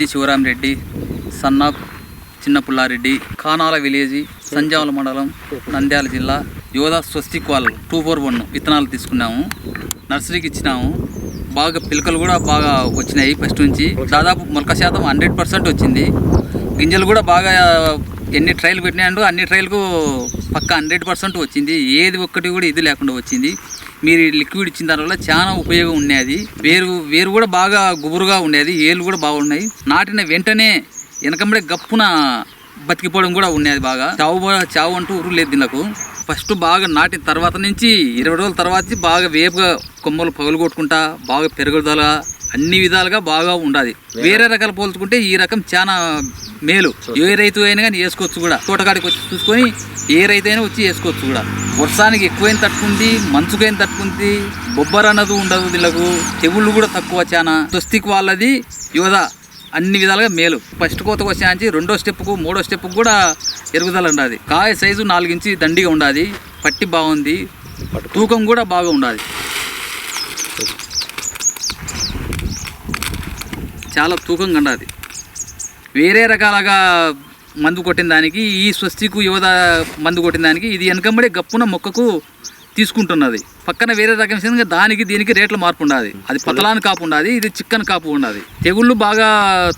సిద్ధి శివరామిరెడ్డి సన్నాప్ చిన్న పుల్లారెడ్డి కానాల విలేజ్ సంజావుల మండలం నంద్యాల జిల్లా యోధా స్వస్తిక్ వాళ్ళు టూ ఫోర్ వన్ విత్తనాలు తీసుకున్నాము. నర్సరీకి ఇచ్చినాము. బాగా పిలకలు కూడా బాగా వచ్చినాయి ఫస్ట్ నుంచి. దాదాపు మొలక శాతం హండ్రెడ్ పర్సెంట్ వచ్చింది. గింజలు కూడా బాగా ఎన్ని ట్రయల్ పెట్టినాయండో అన్ని ట్రయల్కు పక్క హండ్రెడ్ పర్సెంట్ వచ్చింది. ఏది ఒక్కటి కూడా ఇది లేకుండా వచ్చింది. మీరు లిక్విడ్ ఇచ్చిన దానివల్ల చాలా ఉపయోగం ఉండేది. వేరు వేరు కూడా బాగా గుబురుగా ఉండేది. ఏళ్ళు కూడా బాగున్నాయి. నాటిన వెంటనే వెనకమ్మడే గప్పున బతికిపోవడం కూడా ఉండేది బాగా. చావు చావు అంటూ ఊరు లేదు దీనికి ఫస్ట్ బాగా నాటిన తర్వాత నుంచి ఇరవై రోజుల తర్వాత బాగా వేపుగా కొమ్మలు పగులు కొట్టుకుంటా బాగా పెరుగుదల అన్ని విధాలుగా బాగా ఉండాలి వేరే రకాలు పోల్చుకుంటే ఈ రకం చాలా మేలు. ఏ రైతు అయినా కానీ వేసుకోవచ్చు కూడా. తోటకాడికి వచ్చి చూసుకొని ఏ రైతు అయినా వచ్చి వేసుకోవచ్చు కూడా. వర్షానికి ఎక్కువేం తట్టుకుంది మంచుకేం తట్టుకుంది బొబ్బర్ అన్నది ఉండదు వీళ్ళకు తెగుళ్ళు కూడా తక్కువ చాలా స్వస్తికి వాళ్ళది యువత అన్ని విధాలుగా మేలు. ఫస్ట్ కోతకు వచ్చాంచి రెండో స్టెప్కు మూడో స్టెప్కు కూడా ఎరుగుదల ఉండాలి కాయ సైజు నాలుగించి దండిగా ఉండాలి పట్టి బాగుంది తూకం కూడా బాగా ఉండాలి చాలా తూకంగా ఉండాలి వేరే రకాలుగా మందు కొట్టిన దానికి ఈ స్వస్తికు యువత మందు కొట్టిన దానికి ఇది వెనకంబడే గప్పున మొక్కకు తీసుకుంటున్నది. పక్కన వేరే రకం విషయంగా దానికి దీనికి రేట్ల మార్పు ఉండాలి అది పతలాని కాపు ఉండాలి ఇది చిక్కన్ కాపు ఉండాలి తెగుళ్ళు బాగా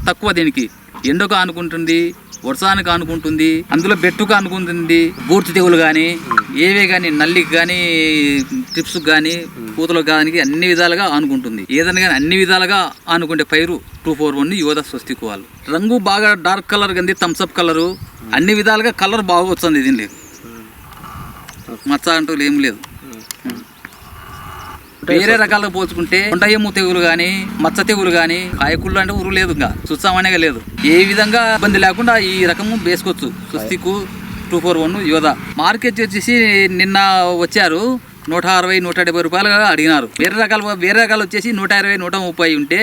తక్కువ దీనికి. ఎండకు ఆనుకుంటుంది వర్షానికి ఆనుకుంటుంది అందులో బెట్టుకు ఆనుకుంటుంది బూర్తి తెగులు కానీ ఏవే కానీ నల్లికి కానీ ట్రిప్స్ కానీ పూతలకు కానీ అన్ని విధాలుగా ఆనుకుంటుంది. ఏదైనా కానీ అన్ని విధాలుగా ఆనుకుంటే పైరు టూ ఫోర్ వన్ యోధ స్వస్తికు వాళ్ళు. రంగు బాగా డార్క్ కలర్ కంది థమ్స్అప్ కలరు. అన్ని విధాలుగా కలర్ బాగా వస్తుంది లేదు. మచ్చ అంటూ ఏం లేదు. వేరే రకాలుగా పోల్చుకుంటే కొండయ్యమ్ము తెగులు కానీ మచ్చ తెగులు కానీ కాయకుళ్ళు అంటే ఊరు లేదు ఇంకా. చూస్తామనే లేదు. ఏ విధంగా ఇబ్బంది లేకుండా ఈ రకము వేసుకోవచ్చు. సుస్తికు టూ ఫోర్ వన్ యోధ మార్కెట్ వచ్చేసి నిన్న వచ్చారు. నూట అరవై నూట డెబ్బై రూపాయలు అడిగినారు. వేరే రకాలు వేరే రకాలు వచ్చేసి నూట ఇరవై నూట ముప్పై ఉంటే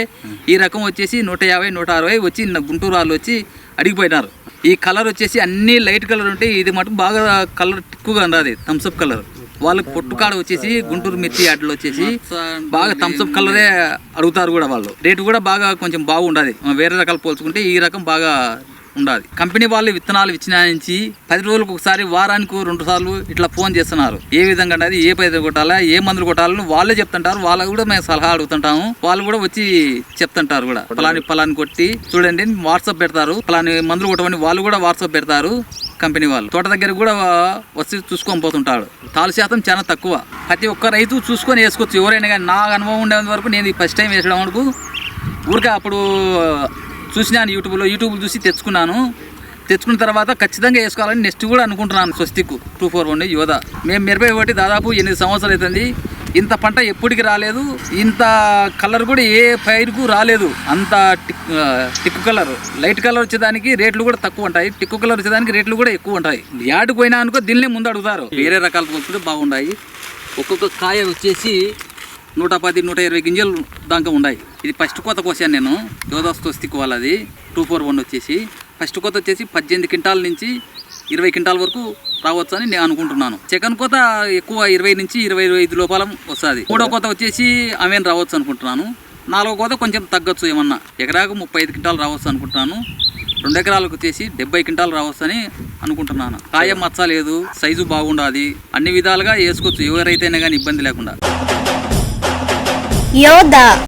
ఈ రకం వచ్చేసి నూట యాభై నూట అరవై వచ్చి గుంటూరు వాళ్ళు వచ్చి అడిగిపోయినారు. ఈ కలర్ వచ్చేసి అన్ని లైట్ కలర్ ఉంటే ఇది మటుకు బాగా కలర్ ఎక్కువగా ఉండదు థమ్స్అప్ కలర్. వాళ్ళకి పొట్టుకాడ వచ్చేసి గుంటూరు మిర్చి యాడ్లు వచ్చేసి బాగా థమ్స్అప్ కలరే అడుగుతారు కూడా వాళ్ళు. రేటు కూడా బాగా కొంచెం బాగుండదు. వేరే రకాలు పోల్చుకుంటే ఈ రకం బాగా ఉండాలి. కంపెనీ వాళ్ళు విత్తనాలు విచ్చినాయించి పది రోజులకు ఒకసారి వారానికి రెండు సార్లు ఇట్లా ఫోన్ చేస్తున్నారు. ఏ విధంగా ఉన్నది ఏ పైరు కొట్టాలా ఏ మందులు కొట్టాలని వాళ్ళే చెప్తుంటారు. వాళ్ళకు కూడా మేము సలహా అడుగుతుంటాము. వాళ్ళు కూడా వచ్చి చెప్తుంటారు కూడా. పలాని పలాని కొట్టి చూడండి వాట్సాప్ పెడతారు. పలాని మందులు కొట్టమని వాళ్ళు కూడా వాట్సాప్ పెడతారు కంపెనీ వాళ్ళు. తోట దగ్గర కూడా వచ్చి చూసుకొని పోతుంటాడు. తాలు శాతం చాలా తక్కువ. ప్రతి ఒక్క రైతు చూసుకొని వేసుకోవచ్చు. ఎవరైనా కానీ నా అనుభవం ఉండేంత వరకు నేను ఫస్ట్ టైం వేసడం వరకు ఊరికే అప్పుడు చూసినాను యూట్యూబ్లో యూట్యూబ్ చూసి తెచ్చుకున్నాను. తెచ్చుకున్న తర్వాత ఖచ్చితంగా వేసుకోవాలని నెక్స్ట్ కూడా అనుకుంటున్నాను స్వస్తిక్. టూ ఫోర్ వన్ యోధ మేము మిరపై ఒకటి దాదాపు ఎనిమిది సంవత్సరాలు అవుతుంది. ఇంత పంట ఎప్పటికి రాలేదు. ఇంత కలర్ కూడా ఏ పైరుకు రాలేదు. అంత టిక్ టిక్కు కలర్. లైట్ కలర్ వచ్చేదానికి రేట్లు కూడా తక్కువ ఉంటాయి. టిక్కు కలర్ వచ్చేదానికి రేట్లు కూడా ఎక్కువ ఉంటాయి. యాడ్ పోయినా అనుకో దీన్నే ముందు అడుగుతారు. వేరే రకాల పోల్చుకుంటే బాగుండాయి. ఒక్కొక్క కాయ వచ్చేసి నూట పది నూట ఇరవై గింజలు దాకా ఉన్నాయి ఇది ఫస్ట్ కోత కోసాను నేను. యోధస్తోస్తికి వాళ్ళది. టూ ఫోర్ వన్ వచ్చేసి. ఫస్ట్ కోత వచ్చేసి పద్దెనిమిది క్వింటాల నుంచి ఇరవై క్వింటాల వరకు రావచ్చు అని నేను అనుకుంటున్నాను. సెకండ్ కోత ఎక్కువ ఇరవై నుంచి ఇరవై ఐదు లోపల వస్తుంది. మూడో కోత వచ్చేసి ఆమెను రావచ్చు అనుకుంటున్నాను. నాలుగో కోత కొంచెం తగ్గొచ్చు ఏమన్నా. ఎకరాకు ముప్పై ఐదు క్వింటాలు రావచ్చు అనుకుంటున్నాను. రెండు ఎకరాలకు వచ్చేసి డెబ్బై క్వింటాలు రావచ్చు అని అనుకుంటున్నాను. కాయ మచ్చ లేదు సైజు బాగుండాలి. అన్ని విధాలుగా వేసుకోవచ్చు. ఎవరైతేనే కానీ ఇబ్బంది లేకుండా. యోధ